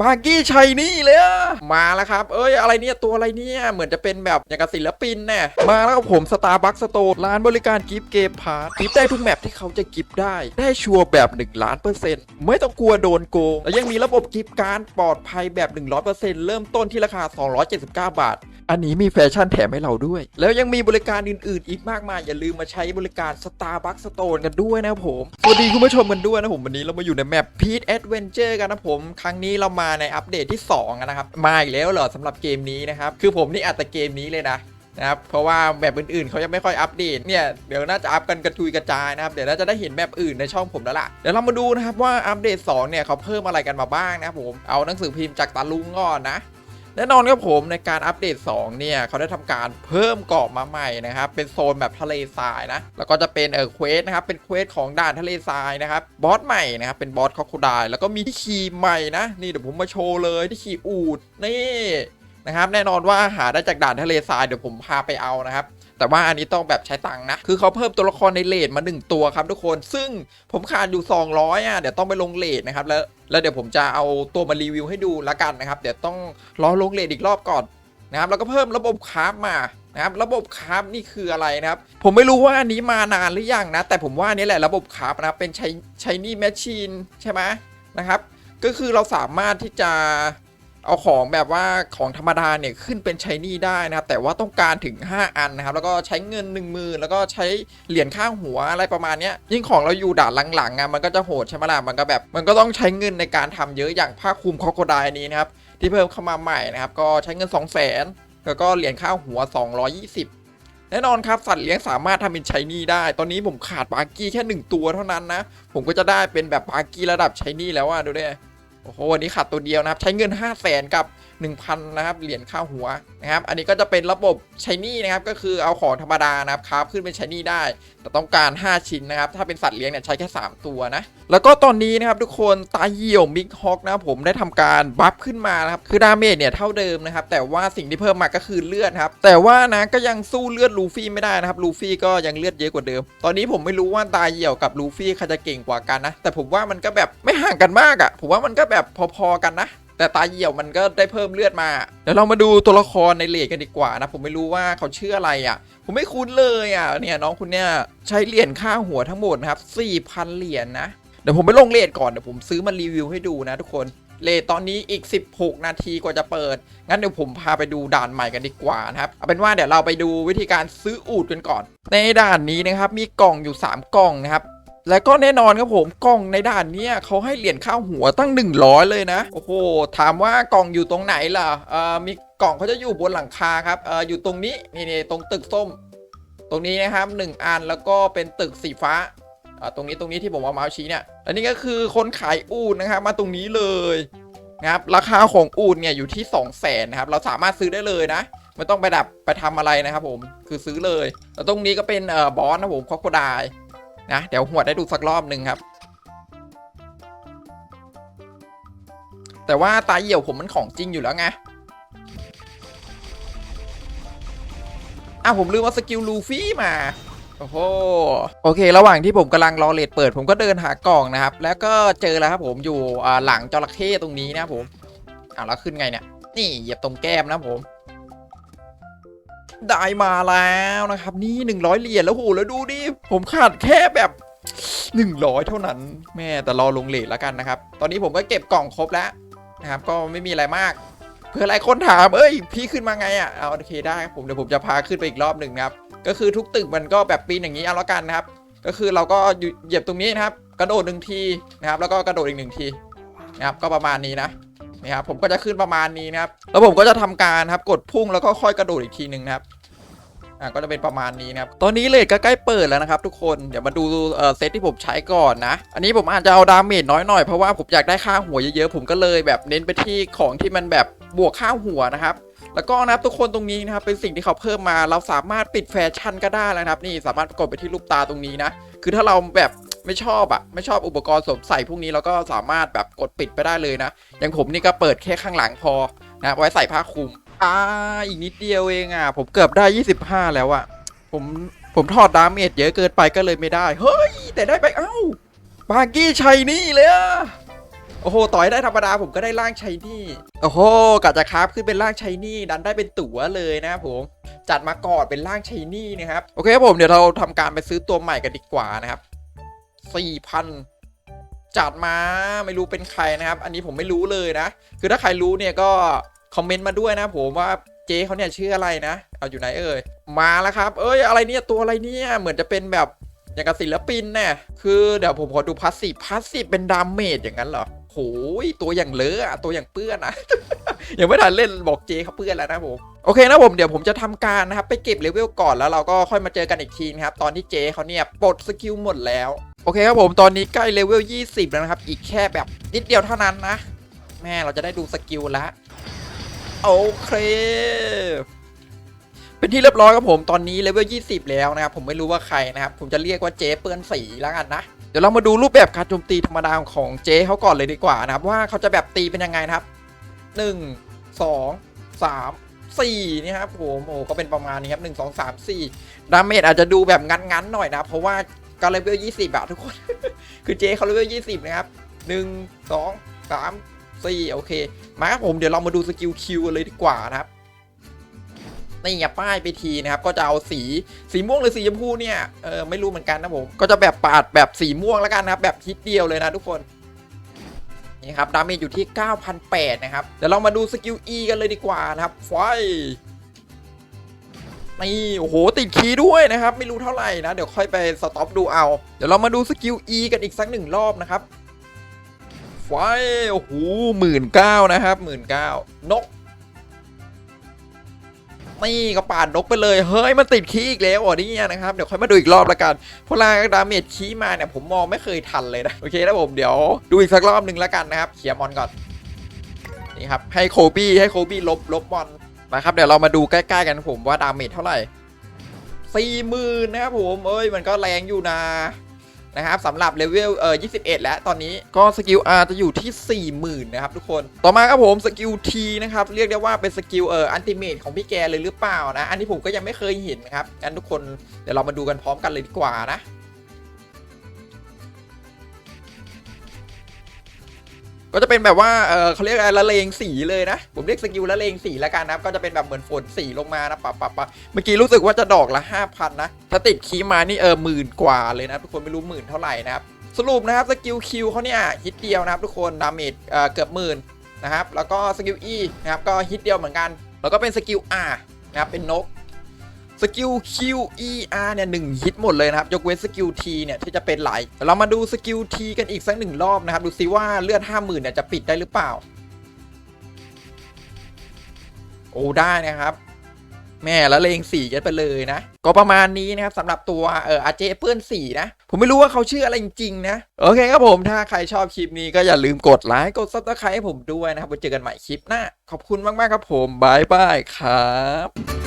บากี้ชัยนี่เลยอะมาแล้วครับ เอ้ย อะไรเนี่ย ตัวอะไรเนี่ย เหมือนจะเป็นแบบอย่างกับศิลปินแน่มาแล้วกับผมสตาร์บัคสโตร์ร้านบริการกิฟต์เกมพาร์ทกิฟต์ได้ทุกแมปที่เขาจะกิฟต์ได้ ได้ชัวร์แบบ 1 ล้านเปอร์เซ็นต์ไม่ต้องกลัวโดนโกง และยังมีระบบกิฟต์การ์ดปลอดภัยแบบ 100%เริ่มต้นที่ราคา 279 บาท อันนี้มีแฟชั่นแถมให้เราด้วย แล้วยังมีบริการอื่นๆ อีกมากมาย อย่าลืมมาใช้บริการ Starbucks Store กันด้วยนะครับผม สวัสดีคุณผู้ชมกันด้วยนะผม วันนี้เรามาอยู่ในแมป Peach Adventure กันนะผม ครั้งนี้เรามาในอัปเดตที่ 2 นะครับ มาอีกแล้วเหรอสำหรับเกมนี้นะครับ คือผมนี่อัดแต่เกมนี้เลยนะนะครับเพราะว่าแบบอื่นๆเขายังไม่ค่อยอัปเดตเนี่ยเดี๋ยวน่าจะอัปกันกระจุยกระจายนะครับเดี๋ยวน่าจะได้เห็นแบบอื่นในช่องผมแล้วล่ะเดี๋ยวเรามาดูนะครับว่าอัปเดต2เนี่ยเขาเพิ่มอะไรกันมาบ้างนะครับผมเอาหนังสือพิมพ์จากตาลุงก่อนนะ แน่นอนครับผมในการอัปเดต 2 เนี่ย เขาได้ทำการเพิ่มเกาะมาใหม่นะครับ เป็นโซนแบบทะเลทรายนะ แล้วก็จะเป็นเออเควสนะครับ เป็นเควสของด่านทะเลทรายนะครับ บอสใหม่นะครับ เป็นบอสคอคูดายแล้วก็มีที่ขี่ใหม่นะ นี่เดี๋ยวผมมาโชว์เลยที่ขี่อูดนี่ นะครับ แน่นอนว่าหาได้จากด่านทะเลทรายเดี๋ยวผมพาไปเอานะครับแต่ว่าอันนี้ต้องแบบใช้ตังค์นะ คือเขาเพิ่มตัวละครในเลดมา 1 ตัวครับทุกคน ซึ่งผมขาดอยู่ 200 อะ เดี๋ยวต้องไปลงเลดนะครับ แล้ว แล้วเดี๋ยวผมจะเอาตัวมารีวิวให้ดูละกันนะครับ เดี๋ยวต้องรอลงเลดอีกรอบก่อนนะครับ แล้วก็เพิ่มระบบคราฟมานะครับ ระบบคราฟนี่คืออะไรนะครับ ผมไม่รู้ว่าอันนี้มานานหรือยังนะ แต่ผมว่านนี้แหละระบบคราฟนะครับเป็นใช้ใช้นี่แมชชีนใช่ไหมนะครับ ก็คือเราสามารถที่จะ เอาของแบบว่าของธรรมดาเนี่ยขึ้นเป็นใช้นี่ได้นะครับ แต่ว่าต้องการถึง 5 อันนะครับ แล้วก็ใช้เงิน 1 0,000แล้วก็ใช้เหรียญข้างหัวอะไรประมาณนี้ยิ่งของเราอยู่ด่านหลังๆอะมันก็จะโหดใช่ไหมล่ะมันก็แบบ มันก็ต้องใช้เงินในการทำเยอะอย่างผ้าคลุมคอโคไดนี้นะครับ ที่เพิ่มเข้ามาใหม่นะครับ ก็ใช้เงิน 2 0 0 0 0 0แล้วก็เหรียญข้างหัว 220แน่นอนครับ สัตว์เลี้ยงสามารถทำเป็นใช้นี่ได้ ตอนนี้ผมขาดบาร์กี้แค่หนึ่งตัวเท่านั้นนะ ผมก็จะได้เป็นแบบบาร์กี้ระดับใช้นี่แล้วอะดูดิ โอ้โหวันนี้ขาดตัวเดียวนะครับ ใช้เงิน 5 0 0แสนกับ1,000นะครับเหรียญค่าหัวนะครับอันนี้ก็จะเป็นระบบช้หนี่นะครับก็คือเอาของธรรมดานะครับคราฟขึ้นเป็นช้หนี่ได้ แต่ต้องการ 5 ชิ้นนะครับถ้าเป็นสัตว์เลี้ยงเนี่ยใช้แค่ 3 ตัวนะแล้วก็ตอนนี้นะครับทุกคนตาเหี่ยวมิกฮอกนะผมได้ทำการบัฟขึ้นมานะครับคือดาเมจเนี่ยเท่าเดิมนะครับแต่ว่าสิ่งที่เพิ่มมาก็คือเลือดครับแต่ว่านะก็ยังสู้เลือดลูฟี่ไม่ได้นะครับลูฟี่ก็ยังเลือดเยอะกว่าเดิม ตอนนี้ผมไม่รู้ว่าตาเหี่ยวกับลูฟี่ใครจะเก่งกว่ากันนะแต่ผมว่ามันก็แบบไม่ห่างกันมากอะ่ะผมว่ามันก็แบบพอๆกันนะ แต่ตาเหี่ยวมันก็ได้เพิ่มเลือดมาเดี๋ยวเรามาดูตัวละครในเลดกันดีกว่านะ ผมไม่รู้ว่าเขาชื่ออะไรอะ ผมไม่คุ้นเลยอะเนี่ยน้องคุณเนี่ยใช้เหรียญค่าหัวทั้งหมดนะครับ4,000เหรียญนะเดี๋ยวผมไปลงเลทก่อนเดี๋ยวผมซื้อมารีวิวให้ดูนะทุกคนเลทตอนนี้อีก 16 นาทีกว่าจะเปิด งั้นเดี๋ยวผมพาไปดูด่านใหม่กันดีกว่านะครับ เอาเป็นว่าเดี๋ยวเราไปดูวิธีการซื้ออูดกันก่อน ในด่านนี้นะครับ มีกล่องอยู่ 3 กล่องนะครับ แล้วก็แน่นอนครับผมกล่องในด่านเนี้ยเขาให้เหรียญข้าวหัวตั้ง 100 เลยนะ โอ้โห ถามว่ากล่องอยู่ตรงไหนล่ะเอ่อมีกล่องเขาจะอยู่บนหลังคาครับเอ่ออยู่ตรงนี้นี่นี่ตรงตึกส้ม ตรงนี้นะครับหนึ่งอันแล้วก็เป็นตึกสีฟ้าอ่าตรงนี้ตรงนี้ที่ผมเอาเมาส์ชี้เนี่ยอันนี้ก็คือคนขายอูดนะครับมาตรงนี้เลยนะครับราคาของอูดเนี่ยอยู่ที่ 2 0 0แสนนะครับเราสามารถซื้อได้เลยนะไม่ต้องไปดับไปทำอะไรนะครับผมคือซื้อเลย แล้วตรงนี้ก็เป็นเอ่อบอสนะผมคอโคได นะเดี๋ยวหัวดได้ดูสักรอบหนึ่งครับ แต่ว่าตาเหี่ยวผมมันของจริงอยู่แล้วไงอะผมลืมว่าสกิลลูฟี่มาโอ้โหโอเค ระหว่างที่ผมกำลังรอเลดเปิด ผมก็เดินหากล่องนะครับ แล้วก็เจอแล้วครับผมอยู่หลังจระเข้ตรงนี้นะผมอ่าแล้วขึ้นไงเนี่ย นี่เหยียบตรงแก้มนะผม ได้มาแล้วนะครับ นี่100เหรียญแล้วโหแล้วดูดิผมขาดแค่แบบ100เท่านั้น แม่แต่รอลงเลทแล้วกันนะครับ ตอนนี้ผมก็เก็บกล่องครบแล้วนะครับ ก็ไม่มีอะไรมากเพื่อหลายคนถามเอ้ย พี่ขึ้นมาไงอะเอาโอเคได้ผมเดี๋ยวผมจะพาขึ้นไปอีกรอบหนึ่งนะครับ ก็คือทุกตึกมันก็แบบปีนอย่างนี้เอาละกันนะครับ ก็คือเราก็เหยียบตรงนี้นะครับ กระโดดหนึ่งทีนะครับ แล้วก็กระโดดอีกหนึ่งทีนะครับก็ประมาณนี้นะนี่ครับผมก็จะขึ้นประมาณนี้นะครับ แล้วผมก็จะทำการครับกดพุ่งแล้วก็ค่อยกระโดดอีกทีหนึ่งนะครับ อะก็จะเป็นประมาณนี้นะครับ ตอนนี้เลทก็ใกล้เปิดแล้วนะครับทุกคน เดี๋ยวมาดูเอ่อเซตที่ผมใช้ก่อนนะ อันนี้ผมอาจจะเอาดาเมจน้อยหน่อยเพราะว่าผมอยากได้ค่าหัวเยอะๆ ผมก็เลยแบบเน้นไปที่ของที่มันแบบบวกค่าหัวนะครับแล้วก็นะครับทุกคนตรงนี้นะครับเป็นสิ่งที่เขาเพิ่มมาเราสามารถปิดแฟชั่นก็ได้แล้วนะครับ นี่สามารถกดไปที่รูปตาตรงนี้นะ คือถ้าเราแบบไม่ชอบอะไม่ชอบอุปกรณ์สวมใส่พวกนี้เราก็สามารถแบบกดปิดไปได้เลยนะ อย่างผมนี่ก็เปิดแค่ข้างหลังพอนะไว้ใส่ผ้าคลุม อ่าอีกนิดเดียวเองอะ ผมเกือบได้ 25 แล้วอะผม ผมทอดดาเมจเยอะเกินไปก็เลยไม่ได้ เฮ้ย แต่ได้ไป เอ้า บากี้ชัยนี่เลยอะโอ้โห ต่อยได้ธรรมดาผมก็ได้ร่างชัยนี่ โอ้โหกะจะคราฟขึ้นเป็นร่างชัยนี่ ดันได้เป็นตั๋วเลยนะครับผม จัดมาก่อนเป็นร่างชัยนี่นะครับ โอเคครับผม เดี๋ยวเราทำการไปซื้อตัวใหม่กันดีกว่านะครับสี่พันจัดมาไม่รู้เป็นใครนะครับ อันนี้ผมไม่รู้เลยนะ คือถ้าใครรู้เนี่ยก็ คอมเมนต์มาด้วยนะผมว่าเจ๊เขาเนี่ยชื่ออะไรนะ เอาอยู่ไหนเอ่ย มาแล้วครับ เอ้ยอะไรเนี่ยตัวอะไรเนี่ยเหมือนจะเป็นแบบอย่างกับศิลปินเนี่ยคือเดี๋ยวผมขอดูพาสซีฟพาสซีฟเป็นดามเมจอย่างนั้นเหรอโหยตัวอย่างเลอะตัวอย่างเปื้อนอะยังไม่ทันเล่นบอกเจเขาเปื้อนแล้วนะผมโอเคนะผมเดี๋ยวผมจะทำการนะครับไปเก็บเลเวลก่อนแล้วเราก็ค่อยมาเจอกันอีกทีนะครับตอนที่เจเขาเนี่ยปลดสกิลหมดแล้วโอเคครับผมตอนนี้ใกล้เลเวล20 แล้วนะครับ อีกแค่แบบนิดเดียวเท่านั้นนะ แม่เราจะได้ดูสกิลแล้ว โอเค เป็นที่เรียบร้อยครับผมตอนนี้เลเวล 20 แล้วนะครับ ผมไม่รู้ว่าใครนะครับ ผมจะเรียกว่าเจ๊เปื้อนสีแล้วกันนะ เดี๋ยวเรามาดูรูปแบบการโจมตีธรรมดาของเจ๊เขาก่อนเลยดีกว่านะครับ ว่าเขาจะแบบตีเป็นยังไงนะครับ 1 2 3 4นี่ครับผมโอ้ก็เป็นประมาณนี้ครับ 1 2 3 4 ดาเมจอาจจะดูแบบงันๆหน่อยนะ เพราะว่าก็เลเวล20อะทุกคน คือเจ๊เขาเลเวล20 นะครับ 1 2 3 4โอเค มาครับผมเดี๋ยวเรามาดูสกิลคิวเลยดีกว่านะครับนี่อย่าป้ายไปทีนะครับ ก็จะเอาสีสีม่วงหรือสีชมพูเนี่ยเออไม่รู้เหมือนกันนะผมก็จะแบบปาดแบบสีม่วงแล้วกันนะครับ แบบฮิตเดียวเลยนะทุกคนนี่ครับดาเมจอยู่ที่9,008นะครับ เดี๋ยวเรามาดูสกิล E กันเลยดีกว่านะครับไฟนี่โอ้โหติดคีด้วยนะครับ ไม่รู้เท่าไหร่นะ เดี๋ยวค่อยไปสต็อปดูเอา เดี๋ยวเรามาดูสกิล E กันอีกสักหนึ่งรอบนะครับ ไฟโอ้โหหมื่นเก้านะครับหมื่นเก้านกนี่ก็ปาดนกไปเลย เฮ้ย มันติดคีอีกแล้วอ๋อนี่นะครับ เดี๋ยวค่อยมาดูอีกรอบละกันเพราะลางดาเมจคีมาเนี่ย ผมมองไม่เคยทันเลยนะ โอเคนะผมเดี๋ยวดูอีกสักรอบหนึ่งละกันนะครับเขียมอนก่อน นี่ครับ ให้โคบี้ให้โคบี้ลบลบมอนนะครับ เดี๋ยวเรามาดูใกล้ๆกันผมว่าดาเมจเท่าไหร่สี่หมื่นนะครับผม เอ้ย มันก็แรงอยู่นะ นะครับสำหรับเลเวลเอ่อ21 แล้วตอนนี้ก็สกิล R จะอยู่ที่ 40,000นะครับทุกคนต่อมาครับผมสกิล T นะครับเรียกได้ว่าเป็นสกิลเอ่ออันติเมทของพี่แกเลยหรือเปล่านะ อันนี้ผมก็ยังไม่เคยเห็นนะครับงั้นทุกคนเดี๋ยวเรามาดูกันพร้อมกันเลยดีกว่านะ ก็จะเป็นแบบว่าเออเขาเรียกอะไรละเลงสีเลยนะ ผมเรียกสกิลละเลงสีแล้วกันนะครับ ก็จะเป็นแบบเหมือนฝนสีลงมานะปะปะปะเมื่อกี้รู้สึกว่าจะดอกละ5,000นะ ถ้าติดคีมานี่เออหมื่นกว่าเลยนะทุกคนไม่รู้หมื่นเท่าไหร่นะครับ สรุปนะครับสกิลคิวเขาเนี่ยฮิตเดียวนะครับทุกคนดาเมจเออเกือบหมื่นนะครับ แล้วก็สกิล E นะครับก็ฮิตเดียวเหมือนกัน แล้วก็เป็นสกิล R นะครับเป็นนก สกิล Q E R เนี่ยหนึ่งฮิตหมดเลยนะครับ ยกเว้นสกิล T เนี่ย ที่จะเป็นไหลเดี๋ยเรามาดูสกิล T กันอีกสักหนึ่งรอบนะครับ ดูซิว่าเลือด 50,000เนี่ยจะปิดได้หรือเปล่า โอ้ได้นะครับแม่และเลงสีกันไปเลยนะ ก็ประมาณนี้นะครับสำหรับตัวเอออาเจเปื้อนสีนะ ผมไม่รู้ว่าเขาชื่ออะไรจริงๆนะ โอเคครับผมถ้าใครชอบคลิปนี้ก็อย่าลืมกดไลค์กดซับสไครต์ให้ผมด้วยนะครับไว้เจอกันใหม่คลิปหน้า ขอบคุณมากๆครับผมบายบายครับ